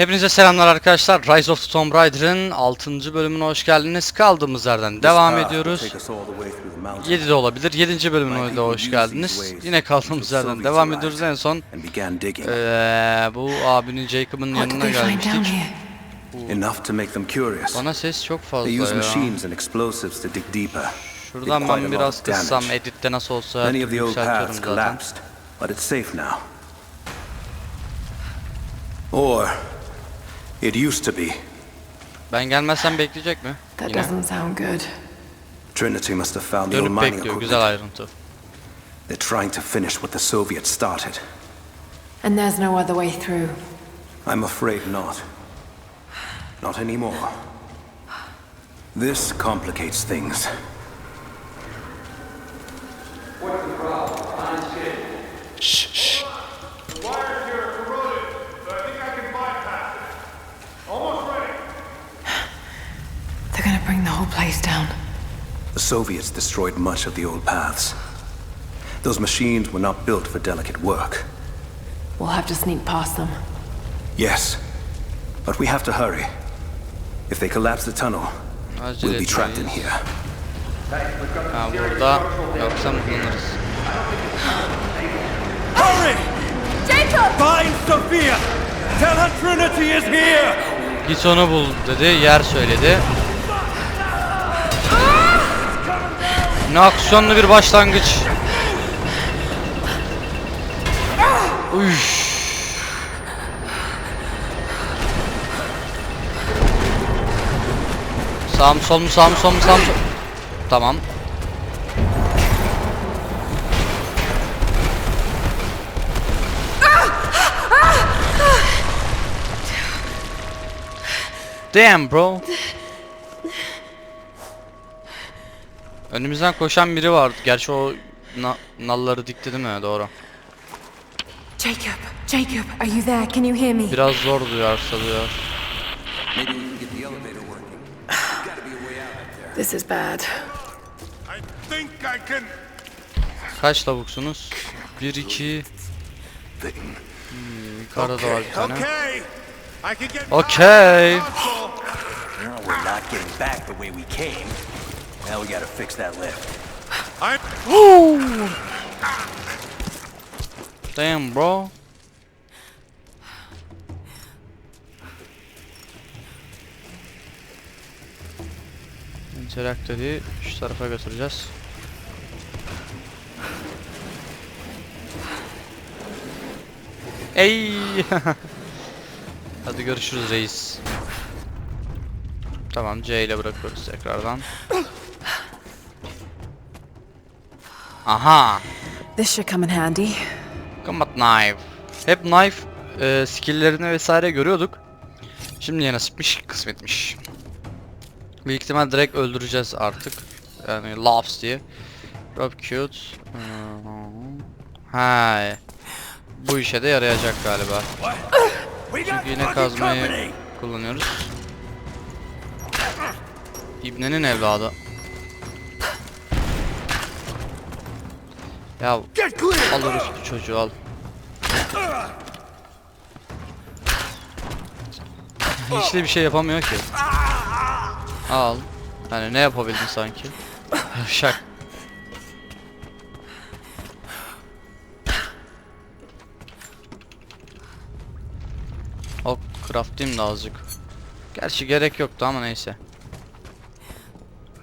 Hepinize selamlar arkadaşlar. Rise of the Tomb Raider'ın 6. bölümüne hoş geldiniz. Kaldığımız yerden devam ediyoruz. 7 de olabilir. 7. bölümüne de hoş geldiniz. Yine kaldığımız yerden devam ediyoruz. En son eee, bu abinin Jacob'ın yanına gelmiştik. curious. Bana ses çok fazla ya. Şuradan ben biraz kıssam editte nasıl olsa her türlü yükseltiyorum zaten. Or it used to be. Ben gelmezsem bekleyecek mi? That Yine. doesn't sound good. Trinity must have found the old Dönüp mining bekliyor. equipment. Güzel ayrıntı. They're trying to finish what the Soviets started. And there's no other way through. I'm afraid not. Not anymore. This complicates things. Wires here are corroded, but I think I can bypass it. Almost ready. They're gonna bring the down. The Soviets destroyed much of the old paths. Those machines were not built for delicate work. We'll have to sneak past them. Yes, but we have to hurry. If they collapse the tunnel, we'll be trapped in here. Ha burada yoksa mıklanırız. Hurry! Jacob! Find Sophia! Tell her Trinity is here! Git onu bul dedi. Yer söyledi. Ne aksiyonlu bir başlangıç. Üş. Sağ mı sol mu sağ mı sol mu sağ mı sol Tamam. Damn bro. Önümüzden koşan biri vardı. Gerçi o na nalları dikti değil mi? Doğru. Jacob! Jacob! Are you there? Can you hear me? Biraz zor duyar salıyor. This is bad. I think I can. Kaç lavuksunuz? 1 2 hmm, Yukarıda da var bir tane. Okay. Okay. We're not getting back the way we came. Now we gotta fix that lift. I'm. Damn bro. Interact dedi. Şu tarafa götüreceğiz. Ey! Hadi görüşürüz reis. Tamam C ile bırakıyoruz tekrardan. Aha! This should come in handy. Combat Knife. Hep knife e, skill'lerini vesaire görüyorduk. Şimdi yine nasipmiş, kısmetmiş. Büyük ihtimal direkt öldüreceğiz artık. Yani Loves diye. Rob cute. Ha. Bu işe de yarayacak galiba. Çünkü yine kazmayı kullanıyoruz. İbnenin evladı. Ya! Alırız bu çocuğu al. Hiç de bir şey yapamıyor ki. Al. Hani ne yapabildin sanki? Şak. Ok craftayım da azıcık. Gerçi gerek yoktu ama neyse.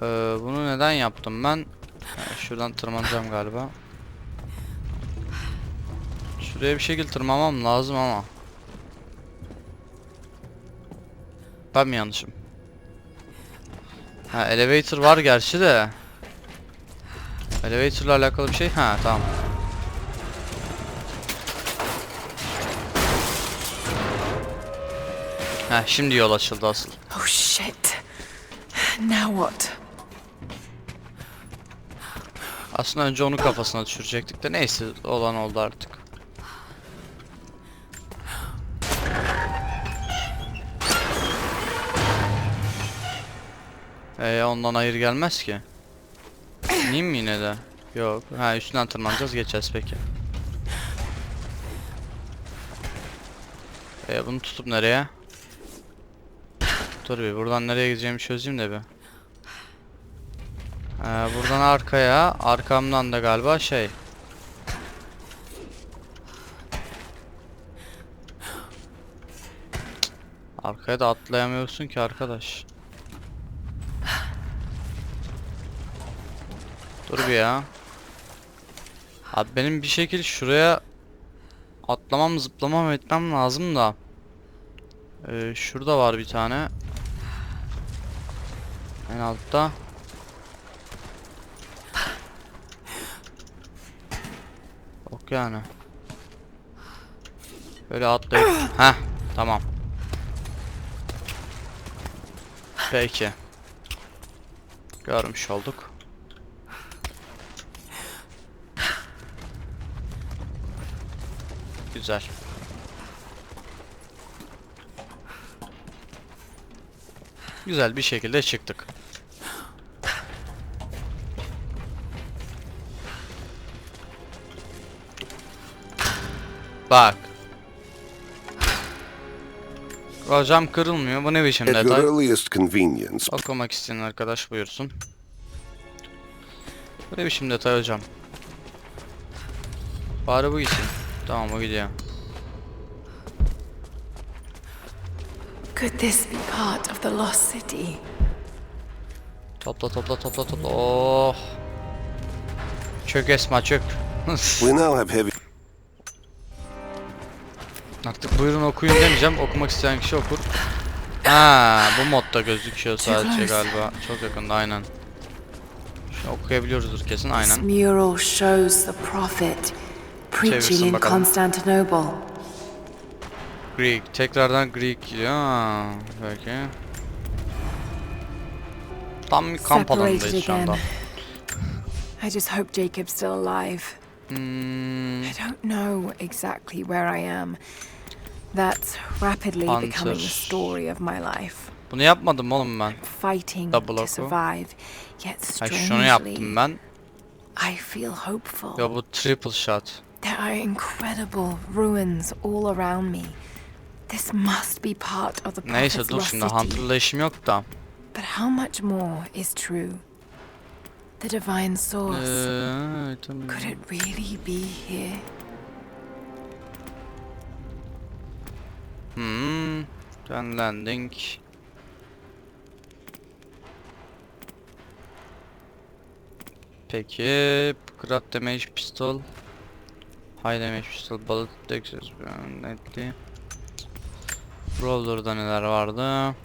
Ee, bunu neden yaptım ben? Ha, şuradan tırmanacağım galiba. Şuraya bir şekilde tırmanmam lazım ama. Ben mi yanlışım? Ha elevator var gerçi de. Elevator'la alakalı bir şey? Ha tamam. Ha şimdi yol açıldı asıl. Oh shit. Now what? Aslında önce onu kafasına düşürecektik de neyse olan oldu artık. Ee, ondan hayır gelmez ki. İneyim mi yine de? Yok. Ha üstünden tırmanacağız geçeceğiz peki. Ee, bunu tutup nereye? Dur bir buradan nereye gideceğimi çözeyim de bir. Ee, buradan arkaya, arkamdan da galiba şey. Arkaya da atlayamıyorsun ki arkadaş. Dur bir ya. Abi benim bir şekil şuraya atlamam zıplamam etmem lazım da. Ee, şurada var bir tane. En altta. Yok yani. Böyle atlayıp. Heh tamam. Peki. Görmüş olduk. Güzel. Güzel bir şekilde çıktık. Bak. Hocam kırılmıyor. Bu ne biçim detay? Okumak isteyen arkadaş buyursun. Bu ne biçim detay hocam? Bari bu gitsin. Tamam o gidiyor. Could this be part of the lost city? Topla topla topla topla. Oh. Çök Esma çök. we now have heavy Artık buyurun okuyun demeyeceğim. Okumak isteyen kişi okur. Ha, bu modda gözüküyor sadece galiba. Çok yakında aynen. Şu okuyabiliyoruzdur kesin This aynen. mural shows the prophet preaching in. Constantinople. Greek. Tekrardan Greek. Ha, belki. Tam bir kamp alanındayız şu anda. I just hope Jacob's still alive. Hmm, I don't know exactly where I am. That's rapidly becoming the story of my life. bunu yapmadım oğlum ben. Fighting Double to survive. Yet Ha, strangely, şunu yaptım ben. I feel hopeful. Ya bu triple shot. There are incredible ruins all around me. This must be part of the Neyse dur şimdi. Hunter'la işim yok da. But how much more is true? The divine source. Ee. Could it really be here? Hmm. Then landing. Peki. Craft damage pistol. High damage pistol. Bullet Dexus. Netli. Brawler'da neler vardı?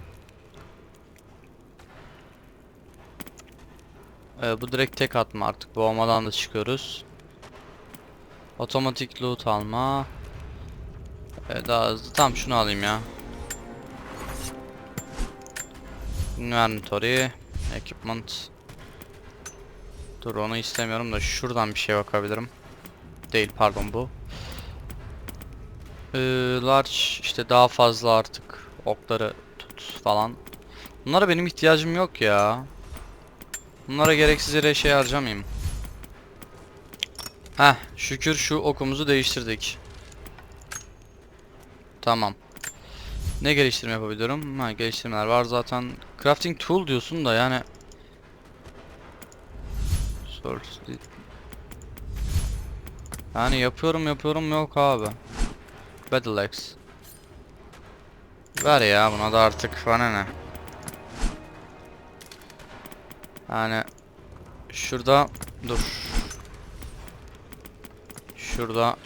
Ee, bu direkt tek atma artık. Boğmadan da çıkıyoruz. Otomatik loot alma. Ee, daha hızlı. Tamam şunu alayım ya. Inventory. Equipment. Dur onu istemiyorum da şuradan bir şey bakabilirim. Değil pardon bu. Ee, large işte daha fazla artık okları tut falan. Bunlara benim ihtiyacım yok ya. Bunlara gereksiz yere şey harcamayayım. Heh şükür şu okumuzu değiştirdik. Tamam. Ne geliştirme yapabiliyorum? Ha geliştirmeler var zaten. Crafting tool diyorsun da yani Source Yani yapıyorum yapıyorum yok abi. Battle Axe. Ver ya buna da artık bana ne. Yani şurada dur. Şurada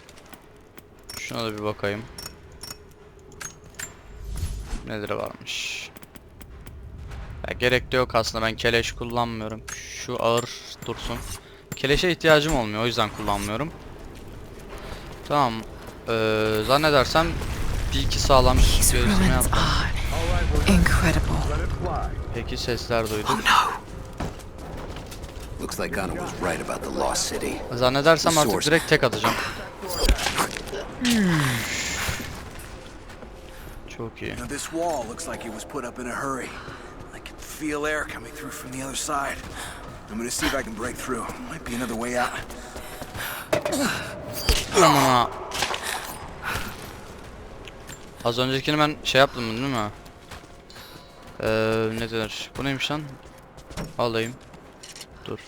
şuna da bir bakayım. Nedir varmış. Ya gerek de yok aslında ben keleş kullanmıyorum. Şu ağır dursun. Keleşe ihtiyacım olmuyor o yüzden kullanmıyorum. Tamam. Ee, zannedersem bir iki sağlam ruins yaptım. Peki sesler duyduk. Looks like Ghana was right about the lost city. Zannedersem artık direkt tek atacağım. Çok iyi. Now, this wall looks like it was put up in a hurry. I can feel air coming through from the other side. I'm gonna see if I can break through. Might be another way out. Ama Az öncekini ben şey yaptım değil mi? Ee, ne denir? Bu neymiş lan? Alayım. Dur.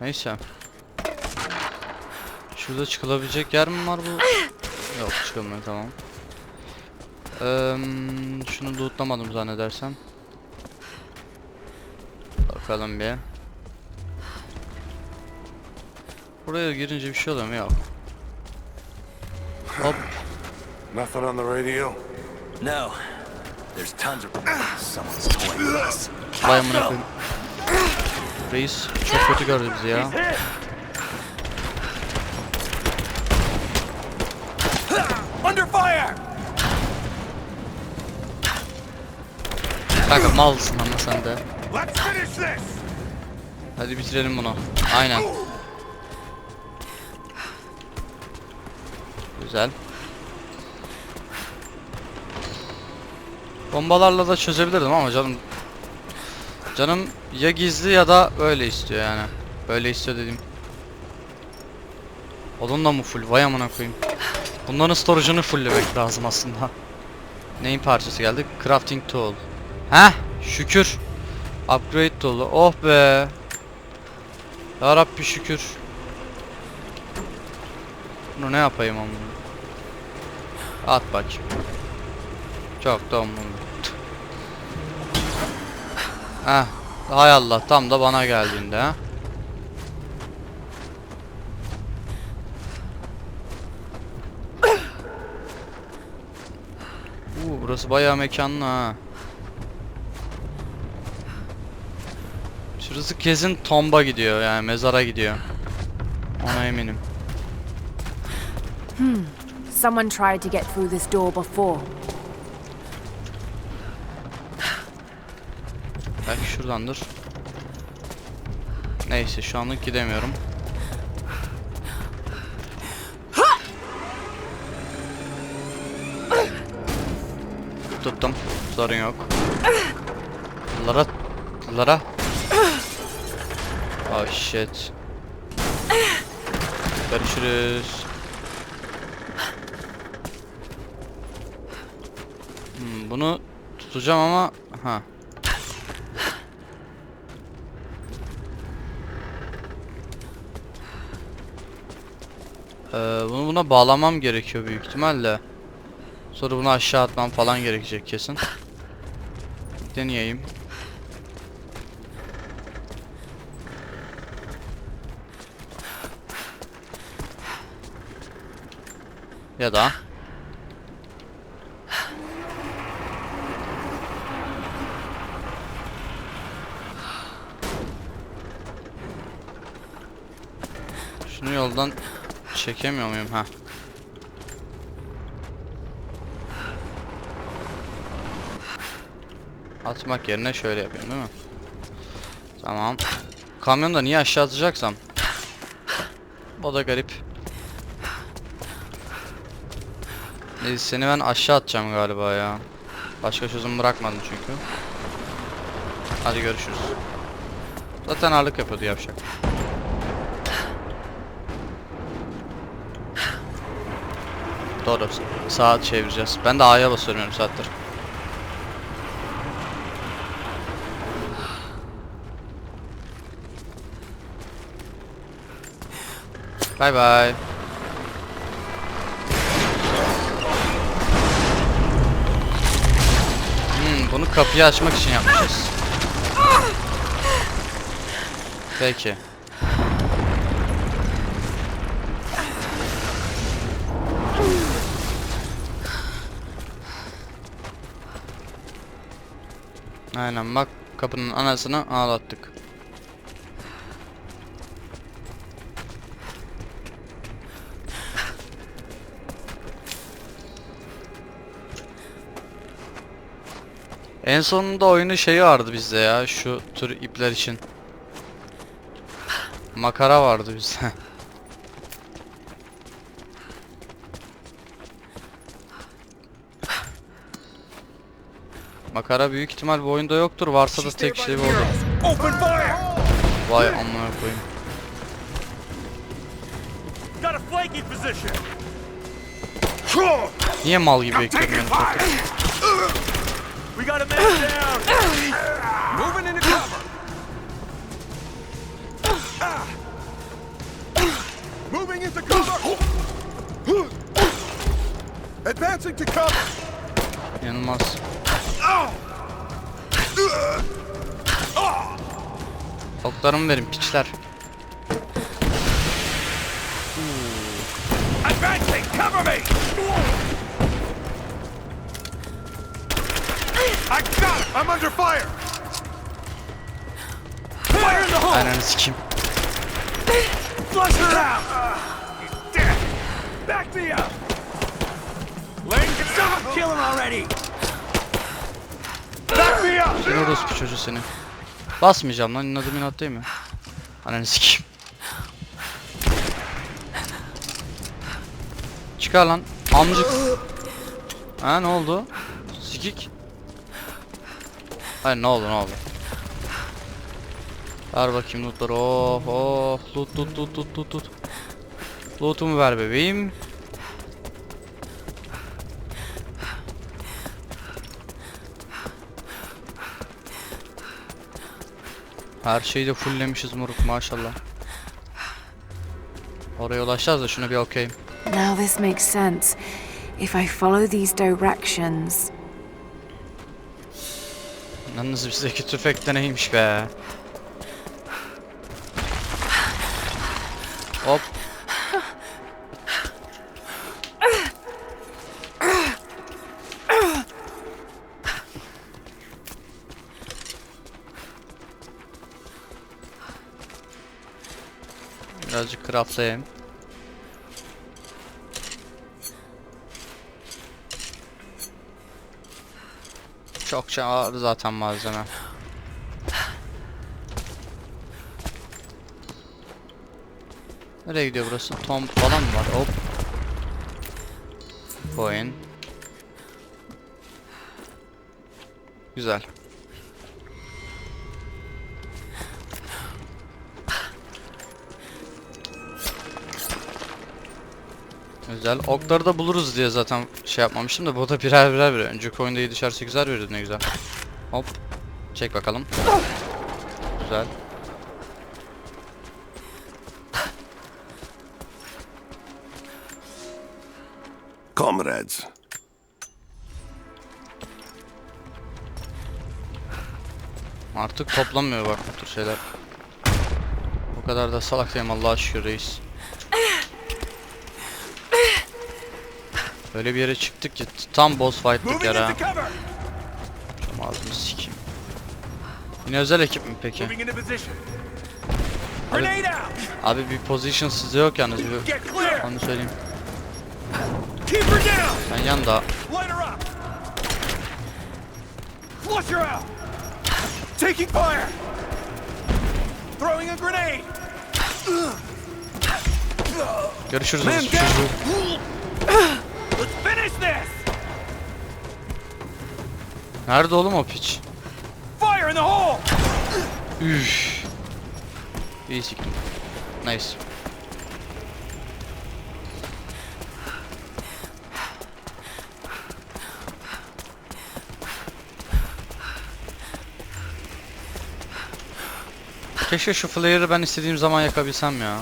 Neyse. Şurada çıkılabilecek yer mi var bu? Yok çıkamıyor tamam. Ee, şunu lootlamadım zannedersem. Bakalım bir. Buraya girince bir şey oluyor mu? Yok. Hop. Nothing on the radio? No. There's tons of. Someone's toying with us. Vay amına koyayım. Reis çok kötü gördü bizi ya. Under fire! Kanka malsın ama sen de. Let's finish this! Hadi bitirelim bunu. Aynen. Bombalarla da çözebilirdim ama canım Canım ya gizli ya da öyle istiyor yani. Böyle istiyor dediğim. Onun da mı full? Vay amına koyayım. Bunların storage'ını fulllemek lazım aslında. Neyin parçası geldi? Crafting tool. Heh, şükür. Upgrade tool'u. Oh be. Ya Rabbi şükür. Bunu ne yapayım ama? At bakayım. Çok da umurumda. Heh. Hay Allah tam da bana geldiğinde ha. Burası bayağı mekanlı ha. Şurası kesin tomba gidiyor yani mezara gidiyor. Ona eminim. Someone tried to get through this door before. Belki şuradandır. Neyse şu anlık gidemiyorum. Tuttum. Sorun yok. Lara Lara Oh shit. Görüşürüz. Hmm, bunu tutacağım ama ha. Ee, bunu buna bağlamam gerekiyor büyük ihtimalle. Sonra bunu aşağı atmam falan gerekecek kesin. Deneyeyim. Ya da Şunu yoldan çekemiyor muyum ha? Atmak yerine şöyle yapayım değil mi? Tamam. Kamyonu da niye aşağı atacaksam? O da garip. Neyse seni ben aşağı atacağım galiba ya. Başka çözüm bırakmadım çünkü. Hadi görüşürüz. Zaten ağırlık yapıyordu yapacak. Doğru. Saat çevireceğiz. Ben de A'ya basıyorum yarım saattir. Bay bay. Hmm, bunu kapıyı açmak için yapmışız. Peki. Aynen bak kapının anasını ağlattık. En sonunda oyunun şeyi vardı bizde ya şu tür ipler için. Makara vardı bizde. Makara büyük ihtimal bu oyunda yoktur. Varsa da tek şey bu olur. Vay amına koyayım. Got a flanking position! Niye mal gibi bekliyorum down! Moving into cover! Moving into cover! Advancing to cover! İnanılmaz. Oklarımı verin piçler. Advancing! Cover me! I got it! I'm under fire! Fire in the hole! Ananı sikeyim. Flush her out! Back me up! Laying Stop! Kill him already! Up! Seni orospu çocuğu seni. Basmayacağım lan inadım inat değil mi? Ananı sikeyim. Çıkar lan. Amcık. Ha ne oldu? Sikik. Hayır ne oldu ne oldu? Ver bakayım lootları. Oh oh. Loot loot loot loot loot. Lootumu ver bebeğim. Her şeyi de fulllemişiz moruk maşallah. Oraya ulaşacağız da şuna bir okeyim. Now this makes sense. If I follow these directions. Yalnız bizdeki tüfek de neymiş be. Birazcık craftlayayım. Çokça ağır zaten malzeme. Nereye gidiyor burası? Tom falan mı var? Hop. Coin. Güzel. Güzel. Okları da buluruz diye zaten şey yapmamıştım da bu da birer birer veriyor. Önceki oyunda 7'şer 8'er veriyordu ne güzel. Hop. Çek bakalım. Güzel. Comrades, Artık toplanmıyor bak bu tür şeyler. Bu kadar da salak değilim Allah'a şükür reis. Böyle bir yere çıktık ki tam boss fight'lık yer ha. Şu ağzını sikeyim. Yine özel ekip mi peki? Out! Abi bir position sizde yok yalnız bir onu söyleyeyim. Sen yan da! Taking fire! Throwing a grenade! görüşürüz Man orospu down! çocuğu. Let's finish this! Nerede oğlum o piç? Fire in the hole! Üf. İyi siktim. Nice. Keşke şu flare'ı ben istediğim zaman yakabilsem ya.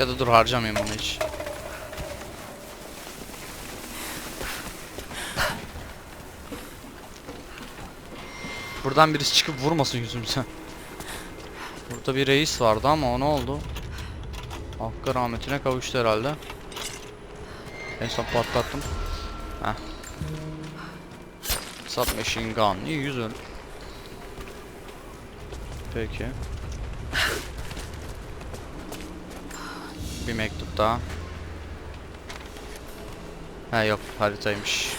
Ya da dur harcamayayım onu hiç. Buradan birisi çıkıp vurmasın yüzümüze. Burada bir reis vardı ama o ne oldu? Hakkı rahmetine kavuştu herhalde. En son patlattım. Heh. Submachine gun. İyi güzel. Peki. Bir mektup daha. Ha yok haritaymış.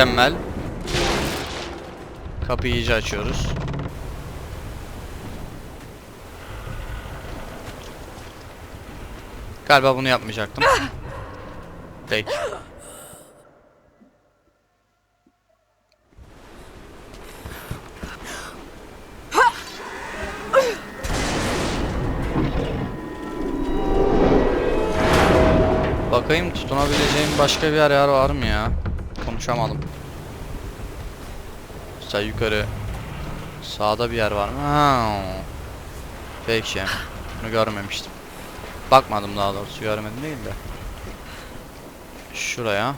Mükemmel. Kapıyı iyice açıyoruz. Galiba bunu yapmayacaktım. Peki. Bakayım tutunabileceğim başka bir yer var mı ya? Konuşamadım. Mesela yukarı. Sağda bir yer var mı? Peki. Bunu görmemiştim. Bakmadım daha doğrusu görmedim değil de. Şuraya.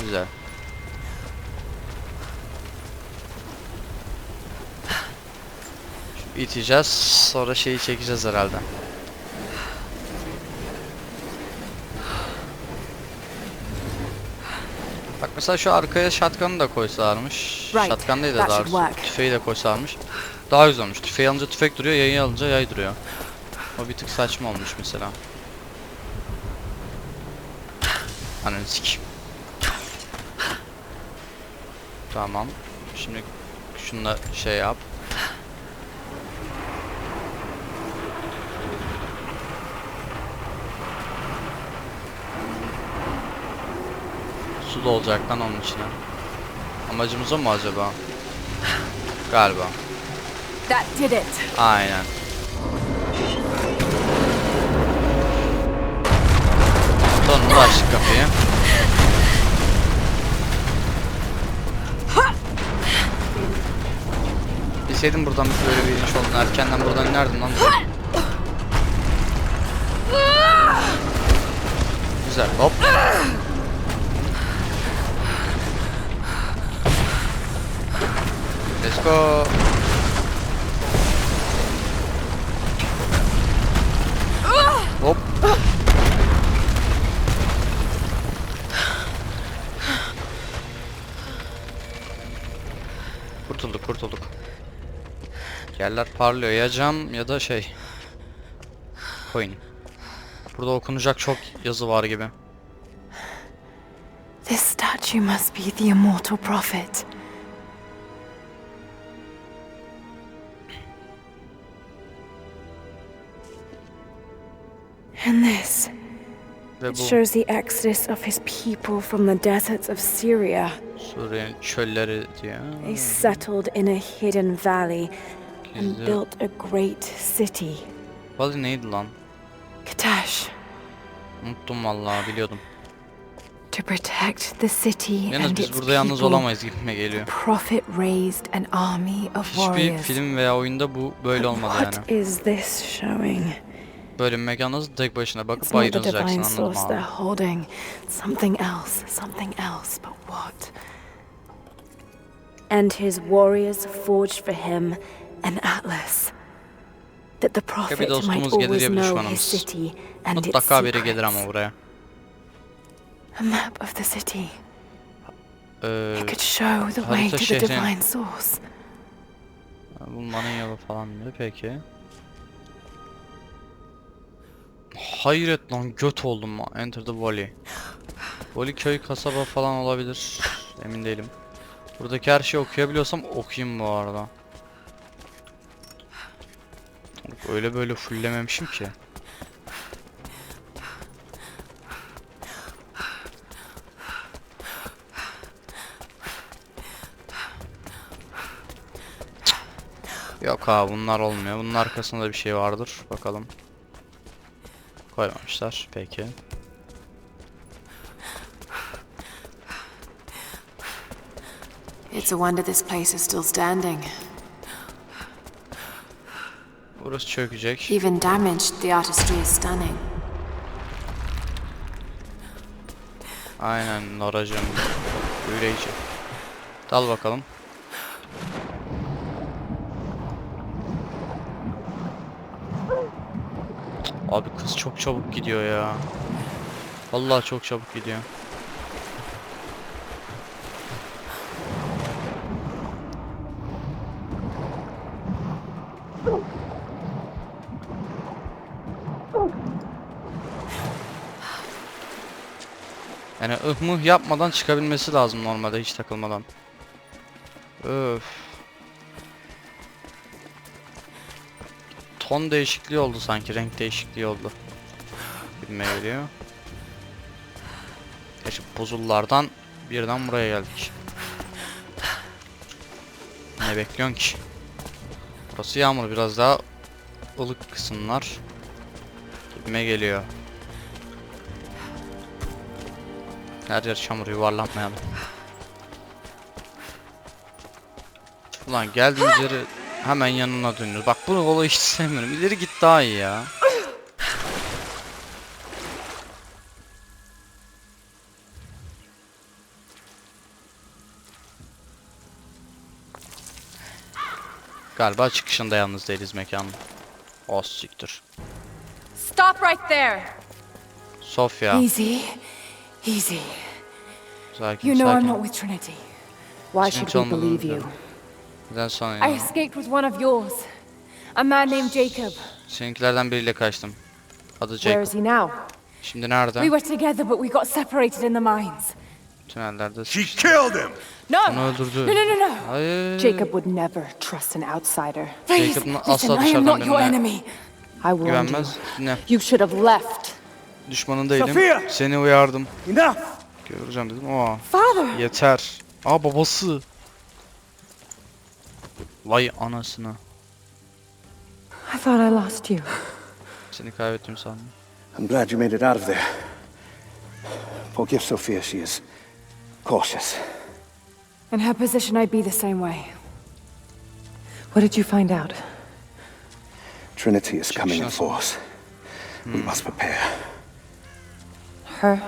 Güzel. Şu iteceğiz. Sonra şeyi çekeceğiz herhalde. Mesela şu arkaya shotgun'ı da koysalarmış. That daha doğrusu tüfeği de koysalarmış. Daha güzel olmuş. Tüfeği alınca tüfek duruyor, yayı alınca yay duruyor. O bir tık saçma olmuş mesela. Ananı sikeyim. Tamam. Şimdi şunu şey yap. Da olacak lan onun içine. Amacımız o mu acaba? Galiba. That did it. Aynen. Sonunda açtık kapıyı. Bilseydim buradan böyle bir iniş olduğunu erkenden buradan inerdim lan. Güzel hop. Go. Hop. Kurtulduk kurtulduk. Yerler parlıyor ya cam ya da şey. Coin. Burada okunacak çok yazı var gibi. This statue must be the immortal prophet. And this. Ve It bu shows the exodus of his people from the deserts of Syria. Suriye'nin çölleri diye. They settled in a hidden valley and Gizli. built a great city. Vali neydi lan? Katash. Unuttum vallahi biliyordum. To protect the city Yalnız and biz its burada yalnız people, olamayız gibime geliyor. the prophet raised an army of Hiçbir warriors. film veya oyunda bu böyle olmadı What yani. is this showing? Bir mekanda tek başına bakıp ayrılacaksın anladım abi. holding. Something else, something else, but what? And his warriors forged for him an atlas. That the prophet might always know his city and its Mutlaka biri gelir ama buraya. A map of the city. Ee, It could show the way to the divine source. bulmanın yolu falan diyor peki. Hayret lan göt oldum lan. Enter the valley. Valley köy kasaba falan olabilir. Emin değilim. Buradaki her şeyi okuyabiliyorsam okuyayım bu arada. Öyle böyle fulllememişim ki. Yok abi bunlar olmuyor. Bunun arkasında bir şey vardır. Bakalım. Koymamışlar. Peki. It's a wonder this place is still standing. Burası çökecek. Even damaged, the artistry is stunning. Aynen Noracım. Büyüleyici. Dal bakalım. Abi kız çok çabuk gidiyor ya. Vallahi çok çabuk gidiyor. Yani ıhmıh yapmadan çıkabilmesi lazım normalde hiç takılmadan. Öf. Ton değişikliği oldu sanki, renk değişikliği oldu. Gibime geliyor. Gerçi buzullardan birden buraya geldik. Ne bekliyorsun ki? Burası yağmur biraz daha ılık kısımlar. Gibime geliyor. Her yer çamur yuvarlanmayalım. Ulan geldiğimiz yeri hemen yanına dönüyoruz. Bak bu olayı hiç sevmiyorum. İleri git daha iyi ya. Galiba çıkışında yalnız değiliz mekanın. Os siktir. Stop right there. Sofya. Easy. Easy. Sakin You know I'm sakin. not with Trinity. Why should we believe you? Neden sonra I ya? escaped with one of yours. A man named Jacob. Seninkilerden biriyle kaçtım. Adı Where Jacob. is he now? Şimdi nerede? We were together, but we got separated in the mines. Tünellerde. She killed him! No! Onu öldürdü. No, no, no, no! Hayır. Jacob would never trust an outsider. Please, Jacob'un listen, asla I am dışarıdan not your birine enemy. I warned you. Güvenmez. Ne? You should have left. Düşmanın değilim. Sophia! Seni uyardım. Enough! Göreceğim dedim. Aa, Father! yeter. Aa babası. Vay anasını. I thought I lost you. Seni kaybettim sandım. I'm glad you made it out of there. Forgive Sophia, she is cautious. In her position, I'd be the same way. What did you find out? Trinity is coming in nasıl? force. We hmm. must prepare. Her?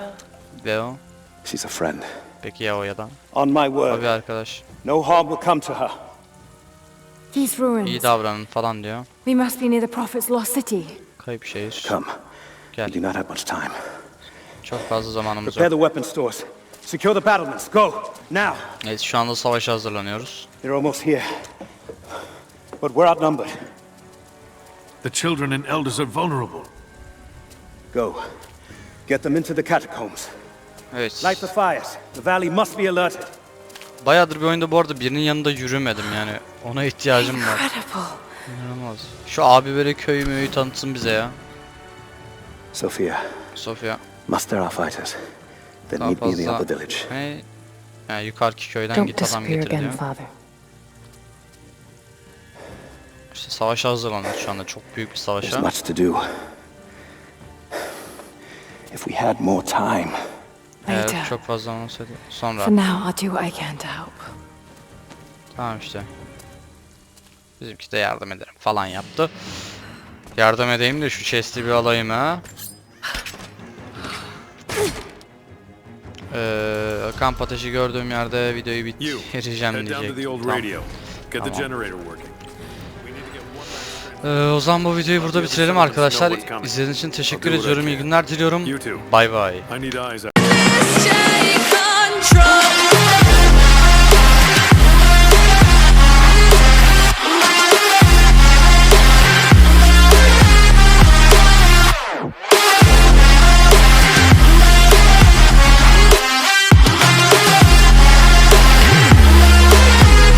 Ve o? She's a friend. Peki ya o ya da? On my word, bir arkadaş. no harm will come to her. These ruins. İyi davranın falan diyor. We must be near the Prophet's lost city. Kayıp şehir. Come. Gel. We do not have much time. Çok fazla zamanımız Prepare yok. the weapon stores. Secure the battlements. Go! Now! Evet şu anda savaşa hazırlanıyoruz. They're almost here. But we're outnumbered. The children and elders are vulnerable. Go. Get them into the catacombs. Evet. Light the fires. The valley must be alerted. Bayağıdır bir oyunda bu arada birinin yanında yürümedim yani. Ona ihtiyacım var. Incredible. İnanılmaz. Şu abi böyle köy möyü tanıtsın bize ya. Sophia, Sofya. muster our fighters. Then Daha meet me in the fazla. upper village. Hey. Yani yukarıki köyden Don't git adam disappear getir again, diyor. Father. İşte savaşa hazırlanıyoruz şu anda çok büyük bir There's savaşa. much to do. If we had more time. Eğer Later. çok fazla olsaydı. Sonra. For now, I'll do what I can to help. Tamam işte. Bizimki de yardım ederim falan yaptı. Yardım edeyim de şu chest'i bir alayım ha. Ee, kamp ateşi gördüğüm yerde videoyu bitireceğim diyecektim. Tamam. Ee, o zaman bu videoyu burada bitirelim arkadaşlar. İzlediğiniz için teşekkür ediyorum. İyi günler diliyorum. Bay bay.